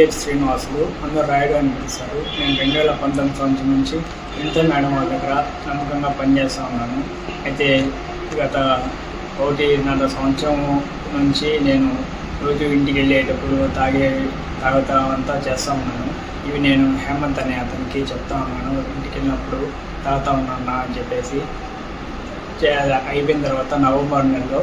H Srinivasulu అందరూ రాయుడు అని పిలుస్తారు నేను రెండు వేల పంతొమ్మిది సంవత్సరం నుంచి ఎంతో మేడం వాళ్ళ దగ్గర నమ్మకంగా పనిచేస్తూ ఉన్నాను. అయితే గత ఒకటిన్నర సంవత్సరం నుంచి నేను రోజు ఇంటికి వెళ్ళేటప్పుడు తాగే తాగుతా అంతా చేస్తూ ఉన్నాను. ఇవి నేను హేమంత్ అనే అతనికి చెప్తా ఉన్నాను. ఇంటికి వెళ్ళినప్పుడు తాగుతా ఉన్నాను అని చెప్పేసి. అయిపోయిన తర్వాత నవంబర్ నెలలో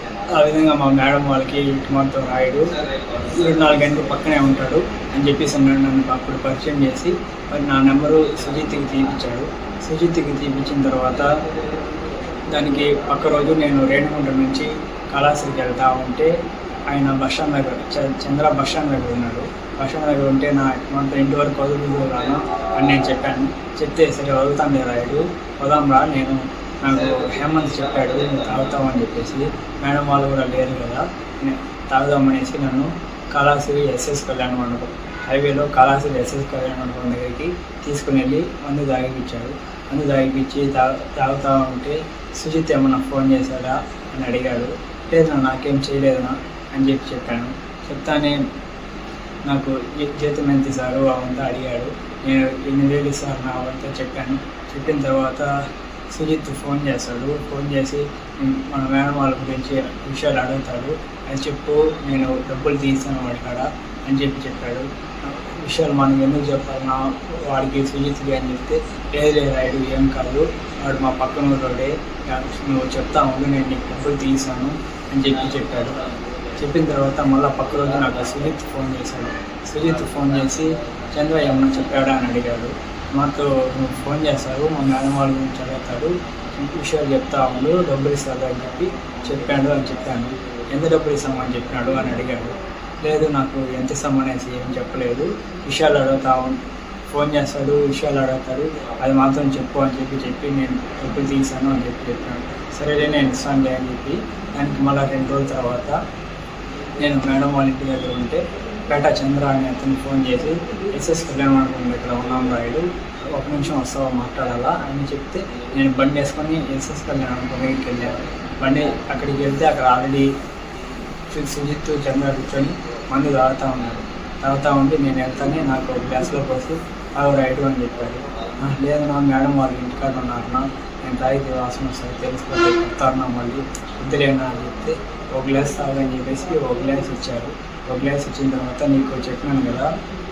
ఆ విధంగా మా మేడం వాళ్ళకి ఇటుమాతో రాయుడు ఇరవై నాలుగు గంటలు పక్కనే ఉంటాడు అని చెప్పేసి అన్నాడు. నన్ను అప్పుడు పరిచయం చేసి మరి నా నెంబరు సుజిత్కి తీపిచ్చాడు. సుజిత్కి తీపిచ్చిన తర్వాత దానికి పక్క రోజు నేను రేణుగుంట నుంచి కళాశ్రీకి వెళ్తా ఉంటే ఆయన బస్ స్టాండ్ దగ్గర చంద్ర బస్ స్టాండ్ దగ్గర ఉన్నాడు. బస్టాండ్ దగ్గర ఉంటే నా మనతో ఇంటి వరకు వదులుతున్నాను అని నేను చెప్పాను. చెప్తే సరే వదులుతాను రాయుడు. వదాం రా నేను నాకు హేమంత్ చెప్పాడు. నేను తాగుతామని చెప్పేసి. మేడం వాళ్ళు కూడా లేరు కదా. తాగుదామనేసి నన్ను కళాశ్రీ ఎస్ఎస్ కళ్యాణ మండపం హైవేలో కళాశ్రీ ఎస్ఎస్ కళ్యాణ మండపం దగ్గరికి తీసుకుని వెళ్ళి మందు తాగిపించాడు మందు తాగిపించి తా తాగుతా ఉంటే సుజిత్ ఏమన్నా ఫోన్ చేశాడా అని అడిగాడు. లేదు నాకేం చేయలేదనా అని చెప్పి చెప్పాను. చెప్తానే నాకు జీతం ఎంత సారు అవంతా అడిగాడు. నేను ఎన్ని వేలు ఇస్తాను నా అవంతా చెప్పాను. చెప్పిన తర్వాత సుజిత్ ఫోన్ చేస్తాడు. ఫోన్ చేసి మన మేడం వాళ్ళ గురించి విషయాలు అడుగుతాడు. అది చెప్పు నేను డబ్బులు తీసాను వాడికాడ అని చెప్పి చెప్పాడు. విషయాలు మనం ఎందుకు చెప్పాలి? నా వాడికి సుజిత్కి అని చెప్తే లేదు లేదు రాయుడు ఏం కాదు. వాడు మా పక్కన ఊరోడే నువ్వు చెప్తా ఉండు నేను నీకు డబ్బులు తీసాను అని చెప్పి చెప్పాడు. చెప్పిన తర్వాత మళ్ళీ పక్క రోజు నాకు సుజిత్ ఫోన్ చేశాడు. సుజిత్ ఫోన్ చేసి చంద్ర ఏమన్నా చెప్పాడా? అని అడిగాడు. మాతో ఫోన్ చేస్తారు మా మేడం వాళ్ళ గురించి అడుగుతాడు. విషయాలు చెప్తా ఉండు డబ్బులు ఇస్తాడు అని చెప్పి చెప్పాడు అని చెప్పాను. ఎంత డబ్బులు ఇస్తామని చెప్పినాడు అని అడిగాడు. లేదు నాకు ఎంత ఇస్తామనేసి ఏం చెప్పలేదు. విషయాలు అడుగుతా ఫోన్ చేస్తాడు విషయాలు అడుగుతాడు. అది మాత్రం చెప్పు అని చెప్పి చెప్పి నేను డబ్బులు తీసాను అని చెప్పి చెప్పాను సరేలే నేను ఇస్తానులే అని చెప్పి దానికి మళ్ళీ రెండు రోజుల తర్వాత నేను మేడం వాళ్ళ ఇంటి దగ్గర ఉంటే పేట చంద్ర అని అతను ఫోన్ చేసి ఎస్ఎస్ కళ్యాణ మండపం ఇక్కడ ఉన్నాం రాయుడు ఒక నిమిషం వస్తావా మాట్లాడాలా? అని చెప్తే నేను బండి వేసుకొని ఎస్ఎస్ కళ్యాణ మండపం దగ్గరికి వెళ్ళాను. బండి అక్కడికి వెళ్తే అక్కడ ఆల్రెడీ సుజిత్ చంద్ర కూర్చొని మందు తాగుతూ ఉన్నారు. తాగుతూ ఉంటే నేను వెళ్తానే నాకు ఒక గ్లాస్లో పోసి తాగు రైట్ అని చెప్పాడు. లేదు నా మేడం వాళ్ళు ఇంటికాడ ఉన్నారన్నా నేను తాగితే వాసన వస్తుంది చెప్తా చెప్తారన్నా మళ్ళీ. వద్దులేనా అని చెప్తే ఒక గ్లాస్ తాగని చెప్పేసి ఒక గ్లాస్ ఇచ్చారు. ఒక గ్లాస్ ఇచ్చిన తర్వాత నీకు చెప్పినాను కదా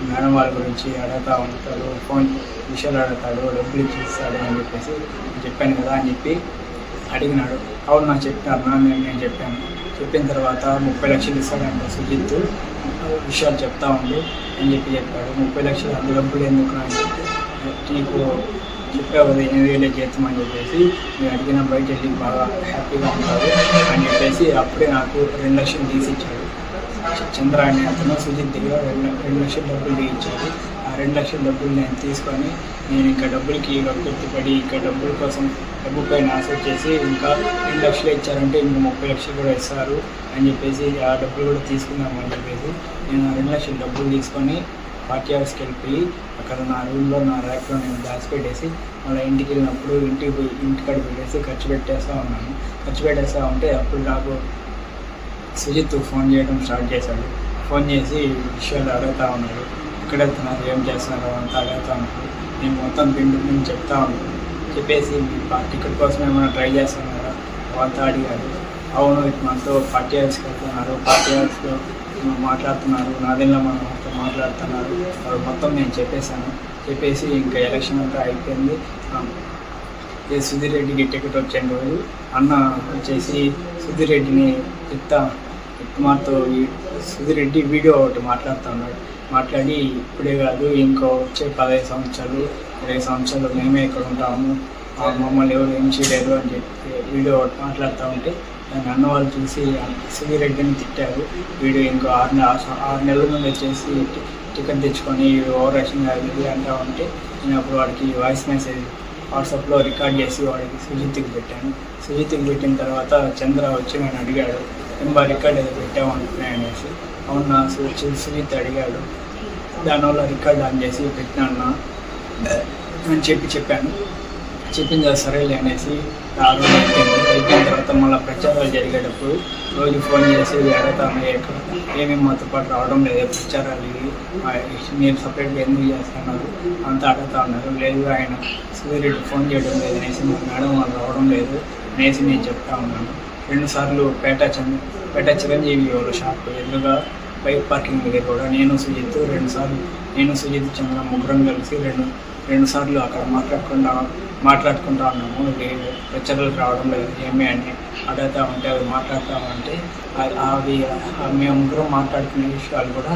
మేడం వాళ్ళ గురించి అడగతా ఉంటాడు ఫోన్ విషయాలు అడుగుతాడు డబ్బులు ఇచ్చిస్తాడు అని చెప్పేసి చెప్పాను కదా అని చెప్పి అడిగినాడు. అవును నాకు చెప్పాను నేను నేను చెప్పాను. చెప్పిన తర్వాత ముప్పై లక్షలు ఇస్తాడంట సుజిత్ విషయాలు చెప్తా ఉండు అని చెప్పి చెప్పాడు. ముప్పై లక్షలు అంత డబ్బులు ఎందుకు అని చెప్పి నీకు చెప్పావు కదా ఎనిమిది వేలే జీతం అని చెప్పేసి నేను అడిగిన బయట వెళ్ళి బాగా హ్యాపీగా ఉంటాడు అని చెప్పేసి అప్పుడే నాకు రెండు లక్షలు తీసి ఇచ్చాడు. చంద్ర అనే అతను సుజిత్ దగ్గర రెండు రెండు లక్షల డబ్బులు తీయించాడు. ఆ రెండు లక్షల డబ్బులు నేను తీసుకొని నేను ఇంకా డబ్బులకి పడి ఇంకా డబ్బుల కోసం డబ్బు పైన ఆశ చేసి ఇంకా రెండు లక్షలు ఇచ్చారంటే ఇంకా ముప్పై లక్షలు కూడా ఇస్తారు అని చెప్పేసి ఆ డబ్బులు కూడా తీసుకుందామని చెప్పేసి నేను ఆ రెండు లక్షల డబ్బులు తీసుకొని పార్టీ హౌస్కి వెళ్ళిపోయి అక్కడ నా రూమ్లో నా ర్యాక్లో నేను దాచిపెట్టేసి మళ్ళీ ఇంటికి వెళ్ళినప్పుడు ఇంటికి పోయి ఇంటికాడ పెట్టేసి ఖర్చు పెట్టేస్తూ ఉన్నాను. ఖర్చు పెట్టేస్తూ ఉంటే అప్పుడు నాకు సుజిత్ ఫోన్ చేయడం స్టార్ట్ చేశాడు. ఫోన్ చేసి విషయాలు అడుగుతా ఉన్నాడు. ఎక్కడ వెళ్తున్నారు ఏం చేస్తున్నారు అంతా అడుగుతా ఉన్నాడు. నేను మొత్తం పిండి పిండి చెప్తా ఉన్నాను చెప్పేసి మీ టికెట్ కోసం ఏమైనా ట్రై చేస్తున్నారా? వాళ్ళతో అడిగాడు. అవును మనతో పార్టీ హౌస్కి వెళ్తున్నారు పార్టీ హౌస్లో మాట్లాడుతున్నారు నాదెల్లా మనం మనతో మాట్లాడుతున్నారు. వాళ్ళు మొత్తం నేను చెప్పేశాను. చెప్పేసి ఇంకా ఎలక్షన్ అంతా అయిపోయింది. ఏ సుధీర్ రెడ్డికి టికెట్ వచ్చిన రోజు అన్న వచ్చేసి సుధీర్ రెడ్డిని చెప్తా మాతో ఈ సుధీర్ రెడ్డి వీడియో ఒకటి మాట్లాడుతూ ఉన్నాడు మాట్లాడి ఇప్పుడే కాదు ఇంకో వచ్చే పదహైదు సంవత్సరాలు ఇరవై సంవత్సరాలు మేమే ఇక్కడ ఉంటాము. మమ్మల్ని ఎవరు ఏం చేయలేరు అని చెప్పి వీడియో ఒకటి మాట్లాడుతూ ఉంటే దాన్ని అన్న వాళ్ళు చూసి సుధీర్ రెడ్డిని తిట్టారు. వీడియో ఇంకో ఆరు నెల ఆరు నెలల ముందు వచ్చేసి టికెట్ తెచ్చుకొని ఓవర్ రక్షణ ఇది అంటా ఉంటే నేను అప్పుడు వాడికి వాయిస్ మెసేజ్ వాట్సాప్లో రికార్డ్ చేసి వాడికి సుజిత్కి పెట్టాను. సుజిత్కి పెట్టిన తర్వాత చంద్ర వచ్చి నన్ను అడిగాడు. రికార్డ్ ఏదో పెట్టామంటున్నాయి అనేసి. అవునా సుజి సుజిత్ అడిగాడు. దానివల్ల రికార్డ్ ఆన్ చేసి పెట్టినా అని చెప్పి చెప్పాను. చెప్పింది అది సరేలే అనేసి ఆ రోజు అయిపోయిన తర్వాత మళ్ళీ ప్రచారాలు జరిగేటప్పుడు రోజు ఫోన్ చేసి అడగతాను ఎక్కడ? ఏమేమి మాతో పాటు రావడం లేదు? ప్రచారాలు ఇవి. మీరు సపరేట్గా ఎందుకు చేస్తున్నారు అంతా అడుగుతా ఉన్నారు. లేదు ఆయన సూర్యుడు ఫోన్ చేయడం లేదు అనేసి మా మేడం వాళ్ళు రావడం లేదు అనేసి నేను చెప్తా ఉన్నాను. రెండుసార్లు పేట చంద్ర పేట చిరంజీవి వాళ్ళ షాప్ ఎదురుగా బైక్ పార్కింగ్ దగ్గర కూడా నేను సుజిత్ రెండుసార్లు నేను సుజిత్ చంద్ర ముగ్గురం కలిసి రెండు రెండు సార్లు అక్కడ మాట్లాడుకుంటా మాట్లాడుకుంటా ఉన్నాము. ప్రచారాలకు రావడం లేదు. ఏమి అని అడుగుతా ఉంటే అవి మాట్లాడతామంటే అవి మేము ముగ్గురం మాట్లాడుకునే విషయాలు కూడా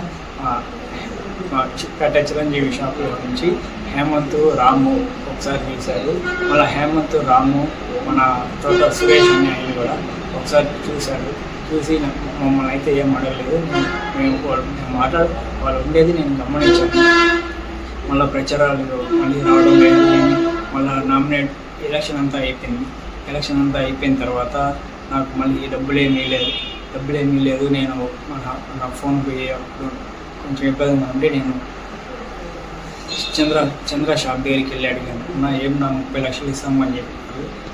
పేట చిరంజీవి షాప్లో నుంచి హేమంత్ రాము ఒకసారి చూశారు మళ్ళీ హేమంత్ రాము మన తోట సురేష్ అనే ఆయన కూడా ఒకసారి చూశాడు. చూసి నాకు మమ్మల్ని అయితే ఏం అడగలేదు. మేము- వాళ్ళు మాట్లాడు వాళ్ళు ఉండేది నేను గమనించాను. మళ్ళీ ప్రచారాలు మళ్ళీ రావడం లేదు. మళ్ళీ నామినేట్ ఎలక్షన్ అంతా అయిపోయింది. ఎలక్షన్ అంతా అయిపోయిన తర్వాత నాకు మళ్ళీ డబ్బులేమీ లేదు డబ్బులేమీ లేదు నేను నా ఫోన్ పే అప్పుడు కొంచెం ఇబ్బందిగా ఉంటే నేను చంద్ర చంద్ర షాప్ దగ్గరికి వెళ్ళి అడిగాను. నా ఏం నా ముప్పై లక్షలు ఇస్తామని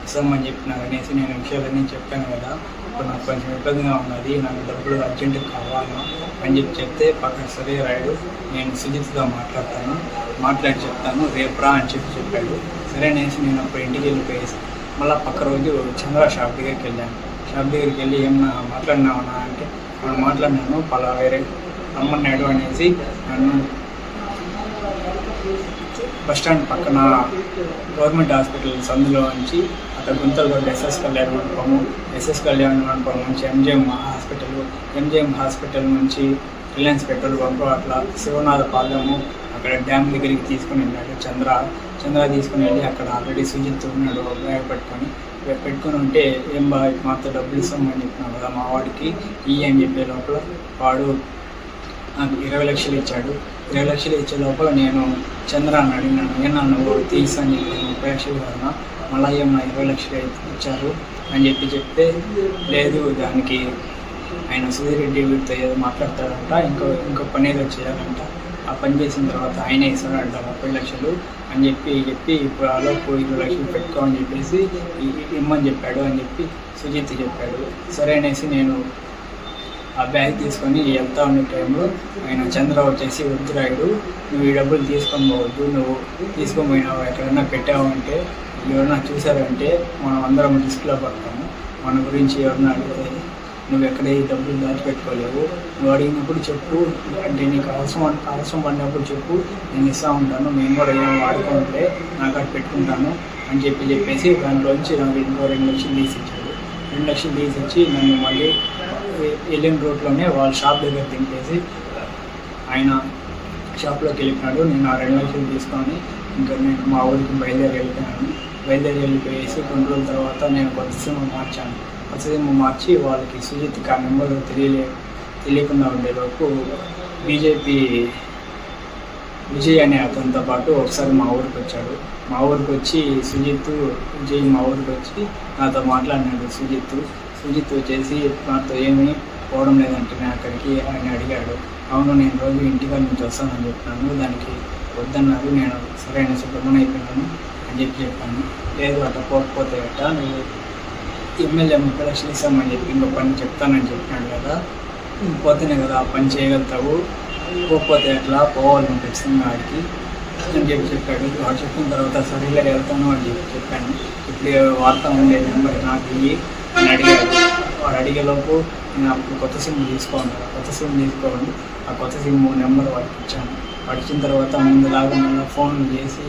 చెప్పారు ఇస్తామని చెప్పినారు అనేసి నేను విషయాలన్నీ చెప్పాను కదా. ఇప్పుడు నాకు కొంచెం ఇబ్బందిగా ఉన్నది. నాకు డబ్బులు అర్జెంటుగా కావాలా అని చెప్పి చెప్తే పక్కన సరే రాయుడు నేను సుజిత్గా మాట్లాడతాను. మాట్లాడి చెప్తాను. రేపు రా అని చెప్పి చెప్పాడు. సరే అనేసి నేను అప్పుడు ఇంటికి వెళ్ళిపోయేసి మళ్ళీ పక్క రోజు చంద్ర షాప్ దగ్గరికి వెళ్ళాను. షాప్ దగ్గరికి వెళ్ళి ఏమన్నా మాట్లాడినావనా? అంటే నన్ను మాట్లాడినాను. పలా వేరే రమ్మన్నాడు అనేసి నన్ను బస్ స్టాండ్ పక్కన గవర్నమెంట్ హాస్పిటల్ సందులో నుంచి అక్కడ గుంతలగూడ ఎస్ఎస్ కళ్యాణ్ మండపము ఎస్ఎస్ కళ్యాణ్ మండపం నుంచి ఎంజిఎం హాస్పిటల్ ఎంజిఎం హాస్పిటల్ నుంచి రిలయన్స్ పెట్రోల్ పంపు అట్లా శివనాథ పాలెము అక్కడ డ్యామ్ దగ్గరికి తీసుకుని వెళ్ళాడు. చంద్ర చంద్ర తీసుకుని వెళ్ళి అక్కడ ఆల్రెడీ సుజిత్ ఉన్నాడు ఒక బ్యాగ్ పెట్టుకొని పెట్టుకుని ఉంటే ఏం బా మాతో డబ్బులు ఇస్తామని చెప్పినాం కదా మా వాడికి ఈ అని చెప్పే లోపల వాడు నాకు ఇరవై లక్షలు ఇచ్చాడు. ఇరవై లక్షలు ఇచ్చే లోపల నేను చంద్రాన్ని అడిగినాను నన్ను నువ్వు తీసని చెప్పి ముప్పై లక్షలు మళ్ళీ ఏమన్నా ఇరవై లక్షలు అయితే ఇచ్చారు అని చెప్పి చెప్తే లేదు దానికి ఆయన సుధీరెడ్డి వీటితో ఏదో మాట్లాడతాడంట ఇంకో ఇంకో పని ఏదో చేయాలంట. ఆ పని చేసిన తర్వాత ఆయన ఇస్తాడంట ముప్పై లక్షలు అని చెప్పి చెప్పి ఇప్పుడు ఆలోపు ఇరవై లక్షలు పెట్టుకో అని చెప్పేసి ఇమ్మని చెప్పాడు అని చెప్పి సుజిత్ చెప్పాడు. సరే అనేసి నేను ఆ బ్యాగ్ తీసుకొని వెళ్తా ఉన్న టైంలో ఆయన చంద్ర వచ్చేసి వద్దురాయుడు నువ్వు ఈ డబ్బులు తీసుకొని పోవద్దు నువ్వు తీసుకొని పోయినావు? ఎక్కడైనా పెట్టావు అంటే ఎవరైనా చూసారంటే మనం అందరం రిస్క్లో పడతాము. మన గురించి ఎవరైనా అడిగితే నువ్వు ఎక్కడ డబ్బులు దాచిపెట్టుకోలేవు? నువ్వు అడిగినప్పుడు చెప్పు. అంటే నీకు అవసరం అవసరం పడినప్పుడు చెప్పు. నేను ఇస్తా ఉంటాను. నేను కూడా ఏం వాడుకుంటే నాకు అటు పెట్టుకుంటాను అని చెప్పి చెప్పేసి దాంట్లోంచి నాకు ఇంకో రెండు లక్షలు తీసిచ్చాడు రెండు లక్షలు తీసిచ్చి నన్ను మళ్ళీ వెళ్ళిన రోడ్లోనే వాళ్ళ షాప్ దగ్గర తింపేసి ఆయన షాప్లోకి వెళ్ళిపోయాడు. నేను ఆ రెండు లక్షలు తీసుకొని ఇంకా నేను మా ఊరికి బయలుదేరి వెళ్ళిపోయాను బయలుదేరి వెళ్ళిపోయేసి కొన్ని రోజుల తర్వాత నేను కొత్త సినిమా మార్చాను. కొత్త సినిమా మార్చి వాళ్ళకి సుజిత్కి ఆ నెంబర్ తెలియలే తెలియకుండా ఉండేలోపు బీజేపీ విజయ్ అనే అతనితో పాటు ఒకసారి మా ఊరికి వచ్చాడు. మా ఊరికి వచ్చి సుజిత్ విజయ్ మా ఊరికి వచ్చి నాతో మాట్లాడినాడు సుజిత్. సుజిత్ వచ్చేసి నాతో ఏమీ పోవడం లేదంటే నేను అక్కడికి ఆయన అడిగాడు. అవును నేను రోజు ఇంటికాడ నుంచి వస్తానని చెప్పినాను. దానికి వద్దన్నారు. నేను సరైన అనేసి అయిపోయినాను. అని చెప్పి చెప్పాను లేదు అట్లా పోకపోతే అట్ట నువ్వు ఎమ్మెల్యే ముప్పై లక్షలు ఇస్తామని చెప్పి ఇంకో పని చెప్తానని చెప్పినాడు కదా. పోతేనే కదా ఆ పని చేయగలుగుతావు. పోకపోతే ఎట్లా? పోవాలి నువ్వు ఖచ్చితంగా ఆడికి అని చెప్పి చెప్పాడు. వాడు చెప్పిన తర్వాత సరిగ్గా వెళ్తాను అని చెప్పి చెప్పాను. ఇప్పుడు వార్త ఉండే నెంబర్ నాకు ఇయ్యి అని అడిగాడు. వాడు అడిగేలోపు నేను అప్పుడు కొత్త సిమ్ తీసుకోండి కొత్త సిమ్ తీసుకోండి ఆ కొత్త సిమ్ నెంబర్ వాడికి ఇచ్చాను. వాడిచ్చిన తర్వాత ముందులాగా మళ్ళీ చేసి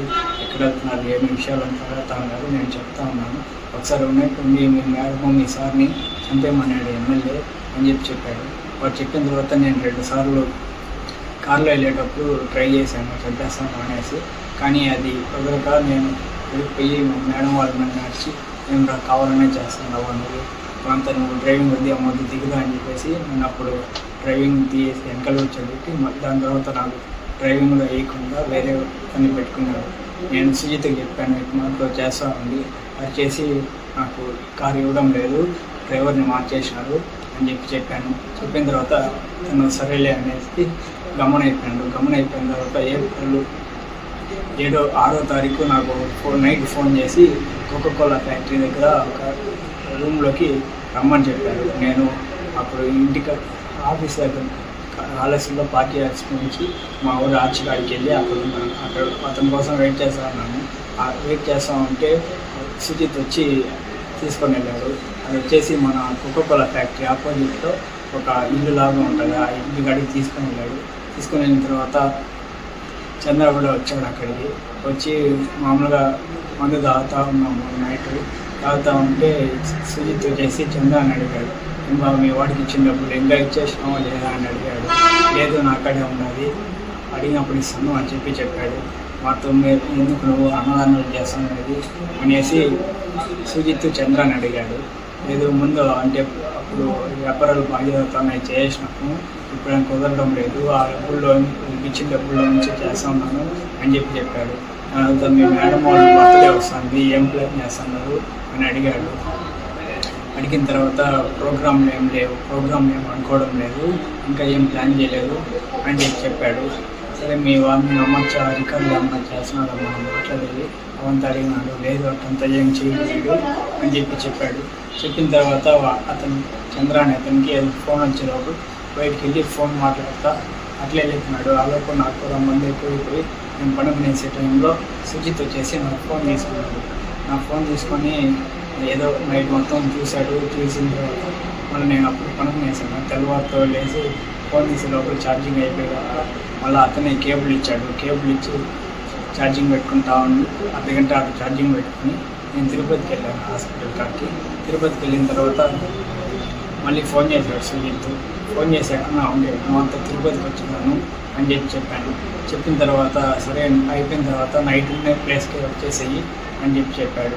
మాట్లాడుతున్నారు ఏమి విషయాలు అని అడుగుతా ఉన్నారు నేను చెప్తా ఉన్నాను. ఒకసారి ఉన్నట్టుండి మీ మేడం మీ సార్ని చంపేమన్నాడు ఎమ్మెల్యే అని చెప్పి చెప్పాడు. వాడు చెప్పిన తర్వాత నేను రెండు సార్లు కార్లో వెళ్ళేటప్పుడు ట్రై చేశాను చంపేస్తాను అనేసి. కానీ అది కుదరక నేను వెళ్ళిపోయి మేడం వాళ్ళు నన్ను నడిచి మేము రా కావాలనే చేస్తున్నావు అన్నది అంతా నువ్వు డ్రైవింగ్ వద్దు అమ్మది దిగుదా అని చెప్పేసి నేను అప్పుడు డ్రైవింగ్ తీసి వెనకాల వచ్చి దాని తర్వాత నాకు డ్రైవింగ్లో వేయకుండా వేరే పని పెట్టుకున్నాడు నేను సుజిత్కి చెప్పాను మాతో చేస్తానండి అది చేసి నాకు కారు ఇవ్వడం లేదు డ్రైవర్ని మార్చేసినారు అని చెప్పి చెప్పాను. చెప్పిన తర్వాత తను సరేలే అనేసి గమన అయిపోయాడు గమన అయిపోయిన తర్వాత ఏప్రిల్ ఏడో ఆరో తారీఖు నాకు ఫోన్ నైట్ ఫోన్ చేసి కోకోకోలా ఫ్యాక్టరీ దగ్గర ఒక రూమ్లోకి రమ్మని చెప్పారు. నేను అప్పుడు ఇంటికి ఆఫీస్ దగ్గర ఆలస్యంలో పార్టీ ఆఫీస్ నుంచి మా ఊరు ఆర్చికాడికి వెళ్ళి అక్కడ ఉన్నాను అక్కడ అతని కోసం వెయిట్ చేస్తా ఉన్నాను వెయిట్ చేస్తా ఉంటే సుజిత్ వచ్చి తీసుకొని వెళ్ళాడు. అది వచ్చేసి మన కోకోకోలా ఫ్యాక్టరీ ఆపోజిట్లో ఒక ఇల్లు లాగా ఉంటుంది. ఆ ఇంటి కాడికి తీసుకొని వెళ్ళాడు. తీసుకొని వెళ్ళిన తర్వాత చంద్ర కూడా వచ్చాడు అక్కడికి. వచ్చి మామూలుగా మందు తాగుతూ ఉన్నాము నైట్. తాగుతూ ఉంటే సుజిత్ వచ్చేసి చంద్ర అని అడిగాడు. ఇంకా మీ వాడికి ఇచ్చిన డబ్బులు ఇంకా ఇచ్చేసినావా లేదా? అని అడిగాడు. లేదు నా అక్కడే ఉన్నది. అడిగినప్పుడు ఇస్తాను అని చెప్పి చెప్పాడు. మాతో మీరు ఎందుకు నువ్వు అన్నదానం చేస్తాననేది అనేసి సుజిత్ చంద్ర అని అడిగాడు. లేదు ముందు అంటే అప్పుడు వ్యాపారాలు బాగా చేసినప్పుడు ఇప్పుడు నాకు కుదరడం లేదు. ఆ డబ్బుల్లో ఇచ్చిన డబ్బుల్లో నుంచి చేస్తున్నాను అని చెప్పి చెప్పాడు. తర్వాత మీ మేడం వాళ్ళు బర్త్డే వస్తుంది. ఏం ప్లాన్ చేస్తున్నారు? అని అడిగాడు. అడిగిన తర్వాత ప్రోగ్రామ్ ఏం లేవు ప్రోగ్రామ్ ఏం అనుకోవడం లేదు ఇంకా ఏం ప్లాన్ చేయలేదు అని చెప్పి చెప్పాడు. సరే మీ వాళ్ళని నమ్మచ్చా రికార్డులు ఏమన్నా చేస్తున్నాడు మనం మాట్లాడేది అవంతా అడిగినాడు లేదు అట్టంతా ఏం చేయలేదు అని చెప్పి చెప్పాడు. చెప్పిన తర్వాత అతను చంద్ర అనే అతనికి ఫోన్ వచ్చేటప్పుడు బయటికి వెళ్ళి ఫోన్ మాట్లాడతా అట్లే వెళ్తున్నాడు ఆలోపు నాకు కూడా మంది ఎక్కువైపోయి నేను నేసే టైంలో సుజిత్ వచ్చేసి నాకు ఫోన్ తీసుకున్నాడు. నా ఫోన్ తీసుకొని ఏదో నైట్ మొత్తం చూశాడు చూసిన తర్వాత మళ్ళీ నేను అప్పుడు పనుకునేసాను తెల్లవారితో లేచి ఫోన్ తీసే లోపల ఛార్జింగ్ అయిపోయాక మళ్ళీ అతనే కేబుల్ ఇచ్చాడు. కేబుల్ ఇచ్చి ఛార్జింగ్ పెట్టుకుంటా ఉండి. అర్ధగంట అటు ఛార్జింగ్ పెట్టుకుని నేను తిరుపతికి వెళ్ళాను హాస్పిటల్ కాడికి. తిరుపతికి వెళ్ళిన తర్వాత మళ్ళీ ఫోన్ చేశాడు సుజిత్ ఫోన్ చేశాక నా ఉండే అంతా తిరుపతికి వచ్చినాను అని చెప్పి చెప్పాను. చెప్పిన తర్వాత సరే అయిపోయిన తర్వాత నైట్ ఉండే ప్లేస్కి వచ్చేసేయి అని చెప్పి చెప్పాడు.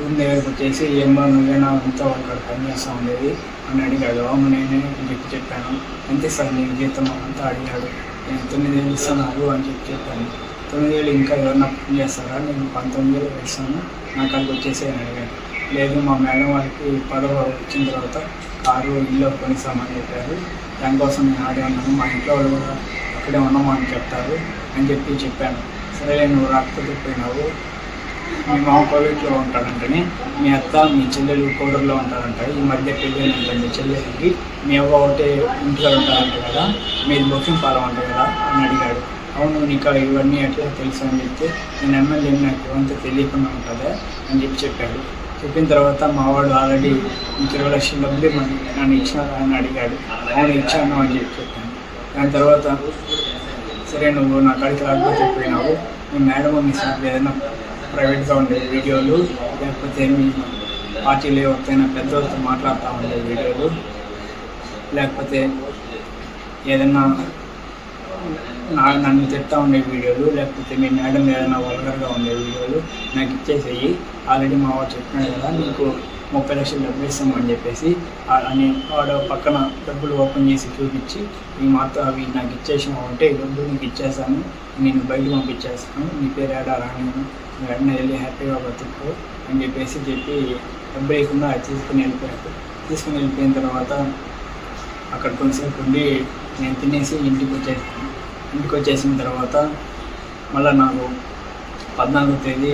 రూమ్ దగ్గరకు వచ్చేసి ఏమో నువ్వేనా అంతా అక్కడ పనిచేస్తా ఉండేది? అని అడిగాడు అవును నేనే అని చెప్పి చెప్పాను. అంతే సార్ నేను జీతం అంతా అడిగాడు. నేను తొమ్మిది వేలు ఇస్తున్నాను అని చెప్పి చెప్పాను. తొమ్మిది వేలు ఇంకా ఎవరన్నా పని చేస్తారా? నేను పంతొమ్మిది వేలు ఇస్తాను నాకు అక్కడికి వచ్చేసి అని అడిగాడు. లేదు మా మేడం వాళ్ళకి పదవ వచ్చిన తర్వాత కారు ఇల్లు కొనిస్తామని చెప్పారు. దానికోసం నేను ఆడే ఉన్నాను. మా ఇంట్లో వాళ్ళు కూడా అక్కడే ఉన్నాము అని చెప్తారు అని చెప్పి చెప్పాను. సరే నువ్వు రాకపోతే పోయినావు. మీ మామ కోవిడ్లో ఉంటాడంటని మీ అత్త మీ చెల్లెలు కోడూరులో ఉంటారంట. ఈ మధ్య పెళ్ళి మీ చెల్లెలకి మీ అవ్వ ఒకటే ఇంట్లో ఉంటారంట కదా మీది బొక్కిం పాలం అంట కదా అని అడిగాడు. అవును నీకు ఇవన్నీ ఎట్లా తెలుసు అని చెప్తే నేను ఎమ్మెల్యే నాకు ఇవంతా తెలియకుండా ఉంటుందా అని చెప్పి చెప్పాడు. చెప్పిన తర్వాత మా వాడు ఆల్రెడీ ఇరవై లక్షల డబ్బులు నన్ను ఇచ్చాను అని అడిగాడు. అవును ఇచ్చాను అని చెప్పి చెప్పాను. దాని తర్వాత సరే నువ్వు నా కాడికి రాకపోతే పోయినావు? మీ మేడం మీ సార్ ఏదైనా ప్రైవేట్గా ఉండే వీడియోలు లేకపోతే మీ పార్టీలో ఎవరికైనా పెద్దలతో మాట్లాడుతూ ఉండే వీడియోలు లేకపోతే ఏదైనా నా నన్ను తిడతా ఉండే వీడియోలు లేకపోతే మీ మేడం ఏదైనా వల్గర్గా ఉండే వీడియోలు నాకు ఇచ్చేసేయి. ఆల్రెడీ మా వాడు చెప్పినాడు కదా నీకు ముప్పై లక్షలు డబ్బులు ఇస్తామని చెప్పేసి అని వాడు పక్కన డబ్బులు ఓపెన్ చేసి చూపించి ఈ మాతో అవి నాకు ఇచ్చేసినావు అంటే ఈ డబ్బులు నీకు ఇచ్చేసాను నేను బయటకు పంపించేస్తాను నీ పేరు ఏడా రాని వెంటనే వెళ్ళి హ్యాపీగా బతుకు అని చెప్పేసి చెప్పి డబ్బేయకుండా అది తీసుకుని వెళ్ళిపోయాడు తీసుకుని వెళ్ళిపోయిన తర్వాత అక్కడ కొంతసేపు ఉండి నేను తినేసి ఇంటికి వచ్చేసాను ఇంటికి వచ్చేసిన తర్వాత మళ్ళీ నాకు పద్నాలుగో తేదీ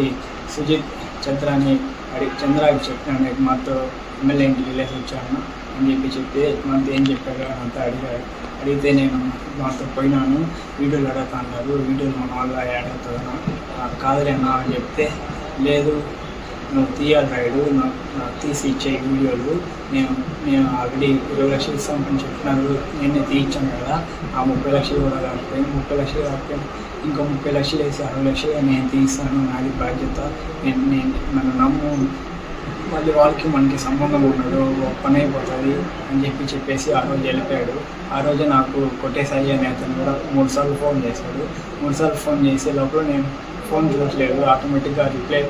సుజిత్ చంద్రాని అడిగి చంద్రాకి చెప్పాను మాతో ఎమ్మెల్యే ఇంటికి వెళ్ళేసి వచ్చాను అని చెప్పి చెప్తే మాతో ఏం చెప్పాడు అంతా అడిగాడు అడిగితే నేను మాతో పోయినాను వీడియోలు అడగతా అన్నారు వీడియోలు మన వల్ల యాడ్ అవుతుందన్నా కాదులేనా అని చెప్తే లేదు నువ్వు తీయాలి రైడు నాకు నాకు తీసి ఇచ్చే వీడియోలు నేను నేను ఆల్రెడీ ఇరవై లక్షలు ఇస్తామని చెప్పినారు. నేనే తీయించాను కదా ఆ ముప్పై లక్షలు కూడా కాకపోయింది ముప్పై లక్షలు కాకపోయింది ఇంకో ముప్పై లక్షలు వేసి అరవై లక్షలు నేను తీస్తాను నాది బాధ్యత. నేను నేను నన్ను నమ్ము. మళ్ళీ వాళ్ళకి మనకి సంబంధం ఉండదు ఒక పని అయిపోతుంది అని చెప్పి చెప్పేసి ఆ రోజు వెళ్ళిపోయాడు. ఆ రోజు నాకు కొట్టేసాయి అనే అతను కూడా మూడు సార్లు ఫోన్ చేశాడు. మూడు సార్లు ఫోన్ చేసే లోపల నేను ఫోన్ చూడట్లేదు ఆటోమేటిక్గా రిప్లై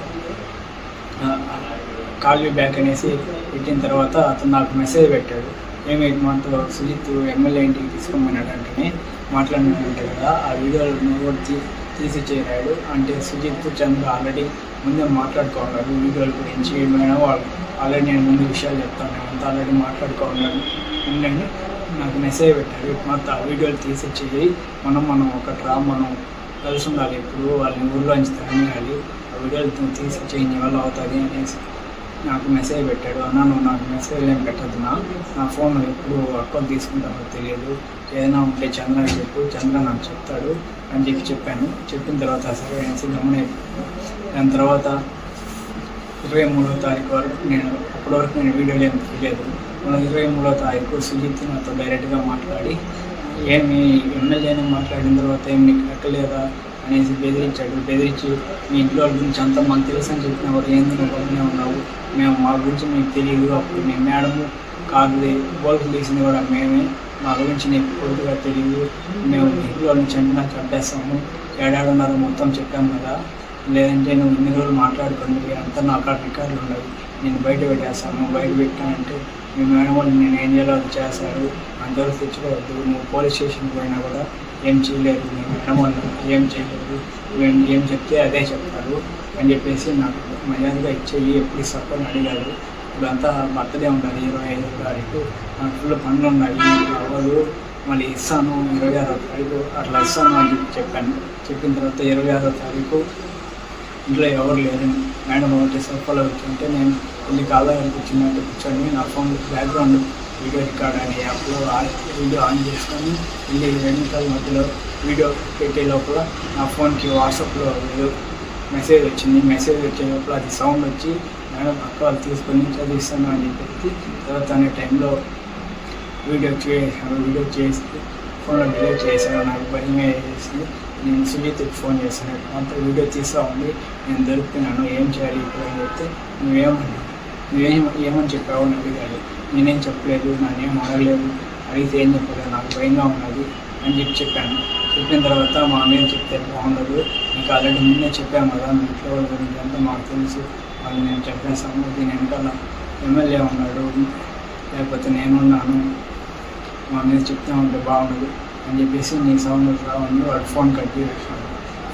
కాల్ యూ బ్యాక్ అనేసి పెట్టిన తర్వాత అతను నాకు మెసేజ్ పెట్టాడు. ఏమి మాతో సుజిత్ ఎమ్మెల్యే ఇంటికి తీసుకోమన్నాడు అంటే మాట్లాడినట్టు కదా ఆ వీడియోలు నువ్వు కూడా తీసి చేరాడు. అంటే సుజిత్ చంద్ర ఆల్రెడీ ముందే మాట్లాడుకోవాలి వీడియోల గురించి ఏమైనా వాళ్ళు ఆల్రెడీ నేను ముందు విషయాలు చెప్తాను. అంతా ఆల్రెడీ మాట్లాడుకోవాలి ఉండండి. నాకు మెసేజ్ పెట్టాడు. మొత్తం ఆ వీడియోలు తీసి చేయి. మనం మనం ఒక డ్రా మనం కలిసి ఉండాలి ఇప్పుడు వాళ్ళని ఊళ్ళోంచి తరమేయాలి ఆ వీడియోలు తీసి చేయి వల్ల అవుతుంది అనేసి నాకు మెసేజ్ పెట్టాడు. అన్న నువ్వు నాకు మెసేజ్ ఏం పెట్టద్దు నా నా ఫోన్ ఎప్పుడు అకౌంట్ తీసుకుంటానో తెలియదు. ఏదైనా ఉంటే చంద్ర చెప్పు. చంద్ర నాకు చెప్తాడు అని చెప్పి చెప్పాను. చెప్పిన తర్వాత సరే అనేసి గమనైపోయాను దాని తర్వాత ఇరవై మూడో తారీఖు వరకు నేను అప్పటి వరకు నేను వీడియోలు ఏం తీయలేదు. మన ఇరవై మూడో తారీఖు సుజిత్ నాతో డైరెక్ట్గా మాట్లాడి ఏమి ఎమ్మెల్యేని మాట్లాడిన తర్వాత ఏం నీకు కట్టలేదా అనేసి బెదిరించాడు. బెదిరించి మీ ఇంట్లో వాళ్ళ గురించి అంతా మాకు తెలుసు అని చెప్పిన వారు ఏంది నువ్వు బాగానే ఉన్నావు? మేము మా గురించి మీకు తెలియదు. అప్పుడు మీ మేడము కాదు బోల్కి తీసింది కూడా మేమే. మా గురించి నీకు పూర్తిగా తెలియదు. మేము ఇంట్లో నుంచి చంపినా కట్టేస్తాము ఏడాడున్నారు మొత్తం చెప్పాము కదా. లేదంటే నువ్వు ఇన్ని రోజులు మాట్లాడుకోండి అంతా నా అక్కడ రికార్డులు ఉన్నాయి నేను బయట పెట్టేస్తాను. బయట పెట్టానంటే మీ మేడం వాళ్ళు నేను ఏం చేయాలో అది చేస్తారు. అందరూ తెచ్చుకోవద్దు. నువ్వు పోలీస్ స్టేషన్కి పోయినా కూడా ఏం చేయలేదు. మీ మేడం ఏం చేయలేదు. నేను ఏం చెప్తే అదే చెప్తారు అని చెప్పేసి నాకు మర్యాదగా ఇచ్చేయి. ఎప్పుడు ఇస్తాను అని అడిగారు ఇప్పుడంతా బర్త్డే ఉండాలి. ఇరవై ఐదో తారీఖు. నాకు ఫుల్ పనులు ఉన్నాయి. అవ్వదు మళ్ళీ ఇస్తాను. ఇరవై ఆరో తారీఖు అట్లా ఇస్తాను అని చెప్పి చెప్పాను. చెప్పిన తర్వాత ఇరవై ఆరో తారీఖు ఇంట్లో ఎవరు లేరు. మేడం ఒకటి వచ్చి ఉంటే నేను కొన్ని కాళ్ళ వచ్చినట్టు కూర్చొని నా ఫోన్ బ్యాక్గ్రౌండ్ వీడియో రికార్డ్ అనే యాప్లో ఆన్ వీడియో ఆన్ చేసుకొని వెళ్ళి రెండు మధ్యలో వీడియో పెట్టే లోపల నా ఫోన్కి వాట్సాప్లో మెసేజ్ వచ్చింది. మెసేజ్ వచ్చే లోపల అది సౌండ్ వచ్చి మేడం పక్క వాళ్ళు తీసుకొని చదివిస్తాను అని చెప్పి తర్వాత అనే టైంలో వీడియో చేసాను వీడియో చేసి ఫోన్లో డిలీట్ చేశాను. నాకు భయమే చేసింది నేను సుజిత్కి ఫోన్ చేశాను. అంత వీడియో తీసా ఉంది నేను దొరుకుతున్నాను ఏం చేయాలి ఇప్పుడు? అని చెప్తే నువ్వేమన్నా నువ్వేం ఏమని చెప్పావు అని అడిగాడు నేనేం చెప్పలేదు నానేం అడగలేదు అడిగితే ఏం చెప్పలేదు? నాకు భయంగా ఉన్నది అని చెప్పి చెప్పాను. చెప్పిన తర్వాత మా అన్నయ్య చెప్తే బాగుండదు. నీకు ఆల్రెడీ ముందే చెప్పాను కదా మీ ఇంట్లో వాళ్ళ గురించి అంతా మాకు తెలుసు. వాళ్ళు నేను చెప్పేసాను దీని వెనకాల ఎమ్మెల్యే ఉన్నాడు లేకపోతే నేనున్నాను. మా అన్నయ్య చెప్తే ఉంటే బాగుండదు అని చెప్పేసి నీ సౌండ్ రావని వాడు ఫోన్ కట్ చేసాడు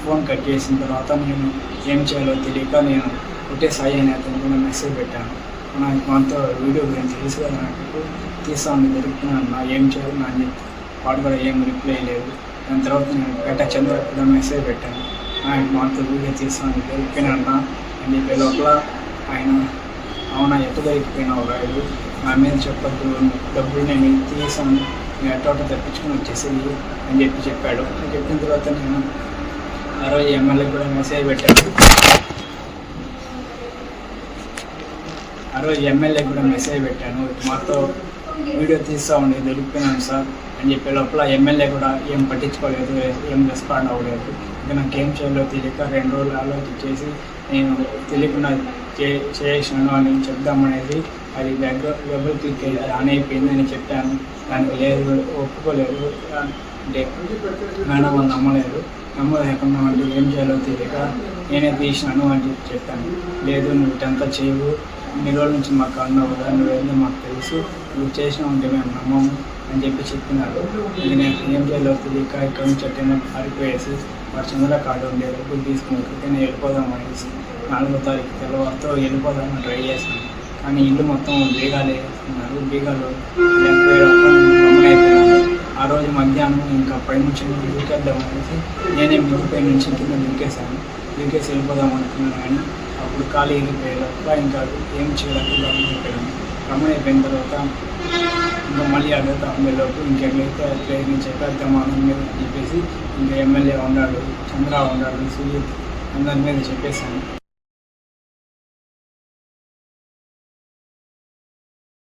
ఫోన్ కట్ చేసిన తర్వాత నేను ఏం చేయాలో తెలియక నేను ఒకటే సాయి అనే అతనికి కూడా మెసేజ్ పెట్టాను. నాకు మనతో వీడియో గురించి తెలుసు కదా నాకు తీస్తాను దొరుకుతున్నాను నా ఏం చేయాలి నా అని చెప్పి వాడు కూడా ఏం రిప్లై లేదు. దాని తర్వాత నేను పెట్ట చంద్ర కూడా మెసేజ్ పెట్టాను. ఆయన మనతో వీడియో తీస్తాను దొరికిపోయినా అని చెప్పే లోపల ఆయన అవునా ఎప్పుడు దొరికిపోయినావు రాయుడు నా మీద చెప్పద్దు డబ్బులు నేను తీసాను నేను ఎట్టోట తెప్పించుకొని వచ్చేసేది అని చెప్పి చెప్పాడు. చెప్పిన తర్వాత నేను ఆ రోజు ఎమ్మెల్యే కూడా మెసేజ్ పెట్టాడు ఆ రోజు ఎమ్మెల్యే కూడా మెసేజ్ పెట్టాను మాతో వీడియో తీస్తా ఉండే దొరికిపోయినాను సార్ అని చెప్పే లోపల ఎమ్మెల్యే కూడా ఏం పట్టించుకోలేదు ఏం రెస్పాండ్ అవ్వలేదు ఇంకా నాకు ఏం చేయాలో తెలియక రెండు రోజులు ఆలోచించేసి నేను తెలియకుండా చే చేసినాను అని చెప్దామనేది అది దగ్గర డబుల్ క్లిక్ ఆన్ అయిపోయింది అని చెప్పాను. దానికి లేదు ఒప్పుకోలేదు అంటే మేడం వాళ్ళు నమ్మలేదు నమ్మలేకుండా అంటే ఏం చేయాలో తెలియక నేనే తీసినాను అని చెప్పి చెప్పాను. లేదు నువ్వు ఇటంతా చేయవు ఇన్ని రోజుల నుంచి మాకు అన్నావు కదా మాకు తెలుసు. నువ్వు చేసినా ఉంటే మేము నమ్మము అని చెప్పి చెప్పినారు. ఇది నేను ఏం చేయాలో తెలియక ఇక్కడ నుంచి ఎక్కడైనా పారిపోయేసి వాడు చంద్ర కార్డు ఉండే డబ్బులు తీసుకుని ఎక్కడికైనా వెళ్ళిపోదాం అనేసి నాలుగో తారీఖు తెల్లవారితో వెళ్ళిపోదామని ట్రై చేశాను. కానీ ఇల్లు మొత్తం బీగాలు వేస్తున్నారు బీగాలు ఆ రోజు మధ్యాహ్నం ఇంకా పై నుంచి దూకేద్దాం అనేసి నేనే పై నుంచి కింద దూకేశాను దూకేసి వెళ్ళిపోదాం అనుకున్నాను కానీ అప్పుడు ఖాళీ వెళ్ళిపోయే లోపల ఇంకా ఏం చేయడానికి రమణ అయిపోయిన తర్వాత ఇంకా మళ్ళీ అడుగుతా అమ్మేలోపు ఇంకెట్లయితే ప్రయత్నించి చెప్పేద్దాం అందరి మీద చెప్పేసి ఇంకా ఎమ్మెల్యే ఉన్నాడు చంద్ర ఉన్నాడు సుజిత్ అందరి మీద చెప్పేశాను.